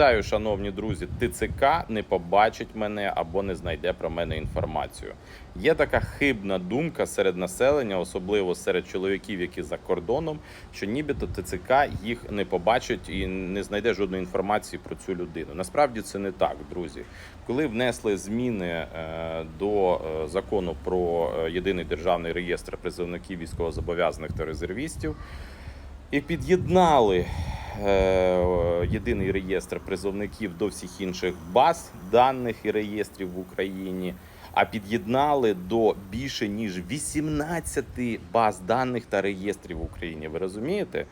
Вітаю, шановні друзі. ТЦК не побачить мене або не знайде про мене інформацію. Є така хибна думка серед населення, особливо серед чоловіків, які за кордоном, що нібито ТЦК їх не побачить і не знайде жодної інформації про цю людину. Насправді це не так, друзі. Коли внесли зміни е, до е, закону про е, єдиний державний реєстр призовників військовозобов'язаних та резервістів і під'єднали е, єдиний реєстр призовників до всіх інших баз даних і реєстрів в Україні. А під'єднали до більше ніж 18 баз даних та реєстрів в Україні. Ви розумієте?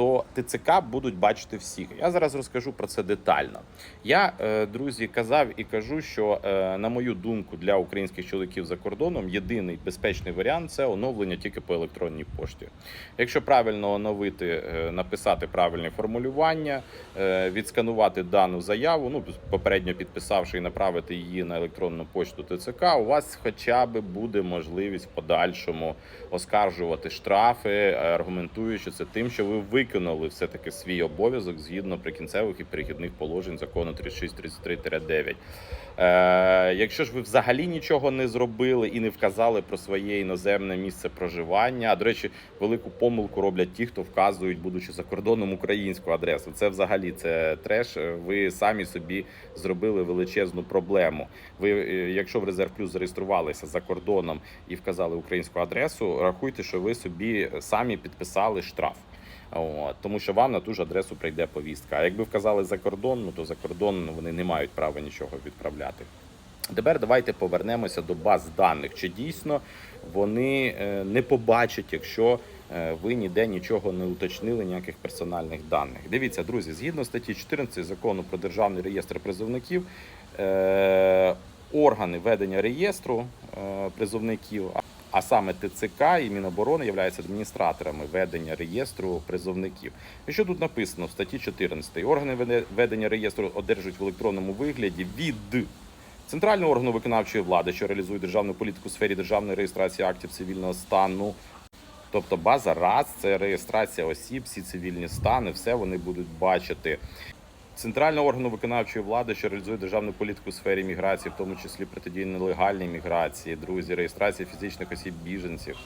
То ТЦК будуть бачити всіх. Я зараз розкажу про це детально. Я, е, друзі, казав і кажу, що е, на мою думку, для українських чоловіків за кордоном єдиний безпечний варіант це оновлення тільки по електронній пошті. Якщо правильно оновити, е, написати правильне формулювання, відсканувати дану заяву, ну попередньо підписавши і направити її на електронну пошту ТЦК, у вас хоча б буде можливість в подальшому оскаржувати штрафи, аргументуючи це тим, що ви виконали все таки свій обов'язок згідно прикінцевих і перехідних положень закону 3633-9. Е, якщо ж ви взагалі нічого не зробили і не вказали про своє іноземне місце проживання, а до речі, велику помилку роблять ті, хто вказують, будучи за кордоном українську адресу. Це взагалі це треш. Ви самі собі зробили величезну проблему. Ви, е, якщо в резерв плюс зареєструвалися за кордоном і вказали українську адресу, рахуйте, що ви собі самі підписали штраф. От, тому що вам на ту ж адресу прийде повістка. А якби вказали за кордон, ну то за кордон вони не мають права нічого відправляти. Тепер давайте повернемося до баз даних. Чи дійсно вони е, не побачать, якщо е, ви ніде нічого не уточнили, ніяких персональних даних? Дивіться, друзі, згідно статті 14 закону про державний реєстр призовників, е, органи ведення реєстру призовників, а- саме ТЦК і Міноборони являються адміністраторами ведення реєстру призовників. І що тут написано в статті 14? Органи веде- ведення реєстру одержують в електронному вигляді від центрального органу виконавчої влади, що реалізує державну політику у сфері державної реєстрації актів цивільного стану. Тобто база РАЦ це реєстрація осіб, всі цивільні стани, все вони будуть бачити. Центрального органу виконавчої влади, що реалізує державну політику у сфері міграції, в тому числі протидії нелегальній міграції, друзі, реєстрація фізичних осіб біженців.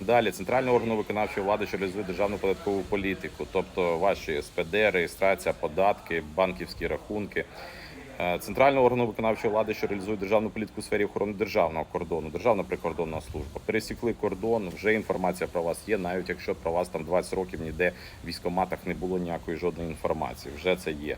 Далі центрального органу виконавчої влади, що реалізує державну податкову політику, тобто ваші СПД, реєстрація, податки, банківські рахунки. Е, Центрального органу виконавчої влади, що реалізує державну політику у сфері охорони державного кордону, Державна прикордонна служба. Пересікли кордон, вже інформація про вас є, навіть якщо про вас там 20 років ніде в військоматах не було ніякої жодної інформації. Вже це є.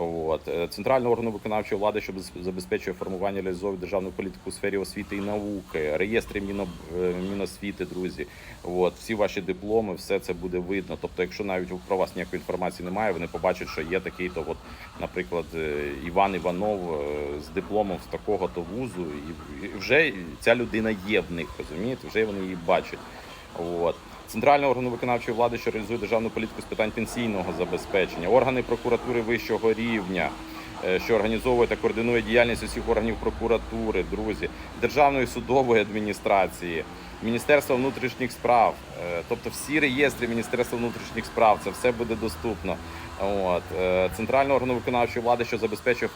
От Е, центрального органу виконавчої влади, що забезпечує формування реалізовує державну політику у сфері освіти і науки, реєстри е, Міносвіти, друзі. От всі ваші дипломи, все це буде видно. Тобто, якщо навіть про вас ніякої інформації немає, вони побачать, що є такий, то от, наприклад, е, Іван Іванов з дипломом з такого то вузу, і вже ця людина є в них, розумієте? Вже вони її бачать. От. Центрального органу виконавчої влади, що реалізує державну політику з питань пенсійного забезпечення, органи прокуратури вищого рівня, е, що організовує та координує діяльність усіх органів прокуратури, друзі, Державної судової адміністрації, Міністерства внутрішніх справ, е, тобто всі реєстри Міністерства внутрішніх справ, це все буде доступно. От е, центрального органу виконавчої влади, що забезпечує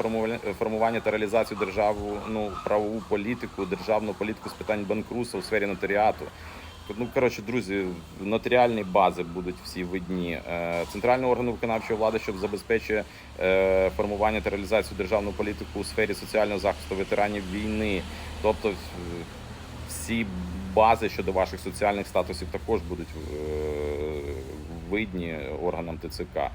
формування, та реалізацію державу, ну правову політику, державну політику з питань банкрутства у сфері нотаріату. Ну, коротше, друзі, нотаріальні бази будуть всі видні. Е, Центрального органу виконавчої влади, що забезпечує е, формування та реалізацію державної політики у сфері соціального захисту ветеранів війни. Тобто е, всі бази щодо ваших соціальних статусів також будуть видні органам ТЦК.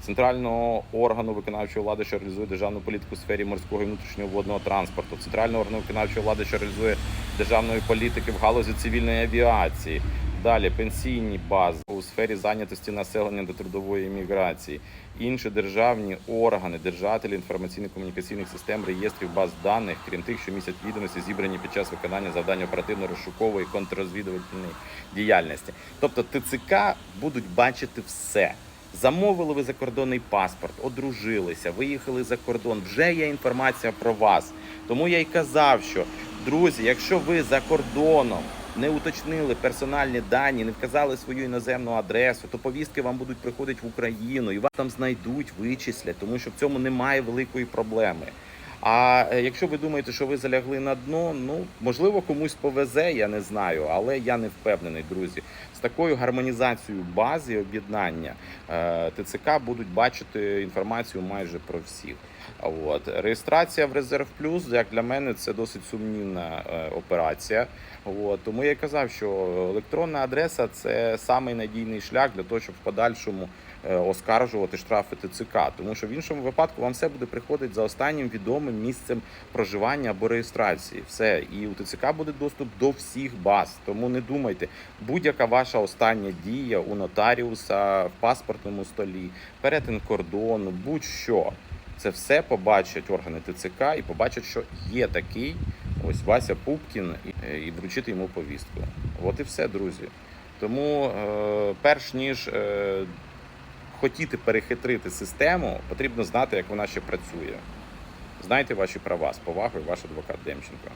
Центрального органу виконавчої влади, що реалізує державну політику у сфері морського і внутрішнього водного транспорту, центрального органу виконавчої влади, що реалізує державної політики в галузі цивільної авіації. Далі пенсійні бази у сфері зайнятості населення та трудової міграції, інші державні органи, держателі інформаційно-комунікаційних систем, реєстрів баз даних, крім тих, що містять відомості, зібрані під час виконання завдань оперативно-розшукової контррозвідувальної діяльності. Тобто ТЦК будуть бачити все. Замовили ви закордонний паспорт, одружилися, виїхали за кордон. Вже є інформація про вас. Тому я й казав, що друзі, якщо ви за кордоном не уточнили персональні дані, не вказали свою іноземну адресу, то повістки вам будуть приходити в Україну і вас там знайдуть, вичислять, тому що в цьому немає великої проблеми. А е, якщо ви думаєте, що ви залягли на дно, ну можливо комусь повезе, я не знаю, але я не впевнений, друзі. З такою гармонізацією бази об'єднання е, ТЦК будуть бачити інформацію майже про всіх. От реєстрація в резерв плюс, як для мене, це досить сумнівна е, операція. От тому я казав, що електронна адреса це самий надійний шлях для того, щоб в подальшому оскаржувати штрафи ТЦК. Тому що в іншому випадку вам все буде приходити за останнім відомим місцем проживання або реєстрації. Все, і у ТЦК буде доступ до всіх баз. Тому не думайте, будь-яка ваша остання дія у нотаріуса в паспортному столі, перетин кордону, будь-що. Це все побачать органи ТЦК і побачать, що є такий ось Вася Пупкін, і, і вручити йому повістку. От і все, друзі. Тому, е, перш ніж е, хотіти перехитрити систему, потрібно знати, як вона ще працює. Знайте ваші права з повагою, ваш адвокат Демченко.